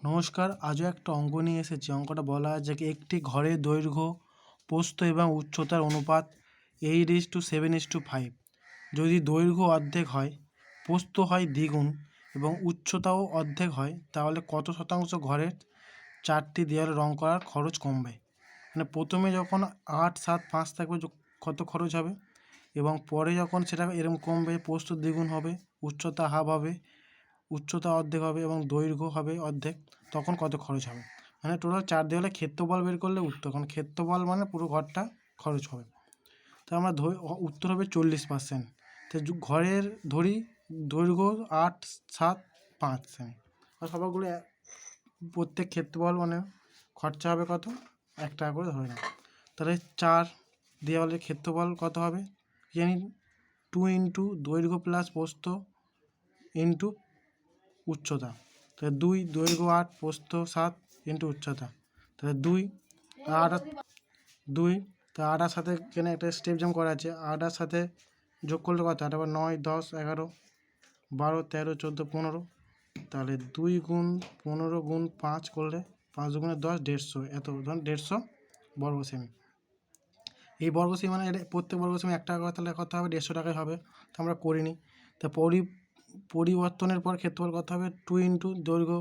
নমস্কার, আজও একটা অঙ্ক নিয়ে এসেছি। অঙ্কটা বলা আছে কি একটি ঘরের দৈর্ঘ্য, প্রস্থ এবং উচ্চতার অনুপাত eight is two seven is two five যদি দৈর্ঘ্য অর্ধেক হয়, প্রস্থ হয় দ্বিগুণ এবং উচ্চতাও অর্ধেক হয়, তাহলে কত শতাংশ ঘরের চারটি দেওয়াল রং করার খরচ কমবে? মানে প্রথমে যখন আট, সাত, পাঁচ থাকবে কত খরচ হবে? এবং পরে যখন সেটা এরকম কমবে পোস্ত দ্বিগুণ হবে, উচ্চতা হাফ হবে উচ্চতা অর্ধেক হবে এবং দৈর্ঘ্য হবে অর্ধেক, তখন কত খরচ হবে? মানে টোটাল চার দেওয়ালে ক্ষেত্রফল বের করলে উত্তর, কারণ ক্ষেত্রফল মানে পুরো ঘরটা খরচ হবে। তো আমরা উত্তর হবে চল্লিশ পার্সেন্ট তো ঘরের ধরি দৈর্ঘ্য আট, সাত, পাঁচ সেমি আর সবগুলো প্রত্যেক ক্ষেত্রফল মানে খরচা হবে কত? এক টাকা করে ধরে নাও। তাহলে চার দেওয়ালের ক্ষেত্রফল কত হবে? জানি? টু ইন্টু দৈর্ঘ্য প্লাস পোস্ত ইন্টু উচ্চতা। তাহলে দুই দৈর্ঘ্য আট প্রস্থ সাত ইন্টু উচ্চতা। তাহলে দুই আট দুই, তা আটার সাথে এখানে একটা স্টেপ জাম্প করা আছে। আটার সাথে যোগ করলে কত? আট আবার নয়, দশ, এগারো, বারো, তেরো, চোদ্দ, পনেরো। তাহলে দুই গুণ পনেরো গুণ পাঁচ করলে পাঁচ দুগুণে দশ, দেড়শো। এত, ধরুন দেড়শো বর্গ সেমি এই বর্গ সেমি মানে প্রত্যেক বর্গ সেমি এক টাকা করে তাহলে কত হবে? দেড়শো টাকায় হবে। তো আমরা করিনি। তা পরি পরিবর্তনের পর ক্ষেত্রফল কত হবে? টু ইন্টু দৈর্ঘ্য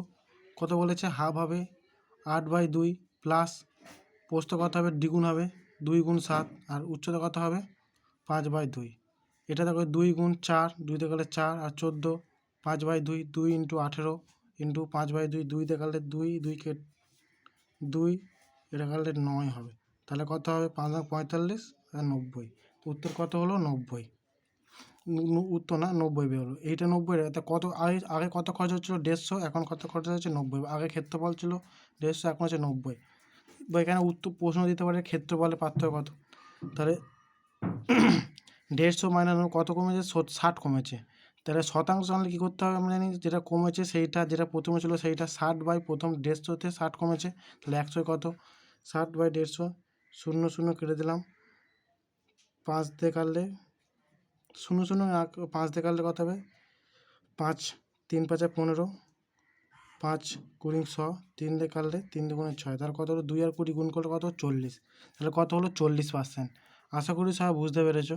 কত বলেছে? হাফ হবে। আট বাই দুই প্লাস পোস্ত কত হবে? দ্বিগুণ হবে। দুই গুণ সাত। আর উচ্চতা কত হবে? পাঁচ বাই দুই। এটা দেখো দুই গুণ চার দুইতে গেলে চার আর চোদ্দ, পাঁচ বাই দুই দুই ইন্টু আঠেরো ইন্টু পাঁচ বাই দুই দুইতে গেলে দুই দুই কে দুই, এটা গেলে নয় হবে। তাহলে কত হবে? পাঁচ পঁয়তাল্লিশ আর নব্বই। উত্তর কত হলো? নব্বই। উত্তর না, নব্বই বেরোলো। এইটা নব্বই তা কত, আগে আগে কত খরচ হচ্ছিল? দেড়শো, এখন কত খরচ হচ্ছে? নব্বই। আগে ক্ষেত্রফল ছিল দেড়শো, এখন হচ্ছে নব্বই। বা এখানে উত্তর প্রশ্ন দিতে পারে ক্ষেত্রফলের পার্থক্য কত? তাহলে দেড়শো মাইনাস কত কমেছে? ষাট কমেছে। তাহলে শতাংশ আনলে কী করতে হবে আমরা জানি? যেটা কমেছে সেইটা, যেটা প্রথমে ছিল সেইটা ষাট বাই প্রথম দেড়শোতে ষাট কমেছে। তাহলে একশো কত? ষাট বাই দেড়শো, শূন্য শূন্য কেটে দিলাম। পাঁচ দিয়ে কাটলে শূন্য শূন্য এক পাঁচ কাটলে কত হবে পাঁচ, তিন পাঁচে পনেরো, পাঁচ কুড়ি শ তিন কাটলে তিন দুগুণে ছয়। তাহলে কত হলো? দুই আর কুড়ি গুণ করলে কত? চল্লিশ। তাহলে কত হলো? চল্লিশ পার্সেন্ট আশা করি সবাই বুঝতে পেরেছ।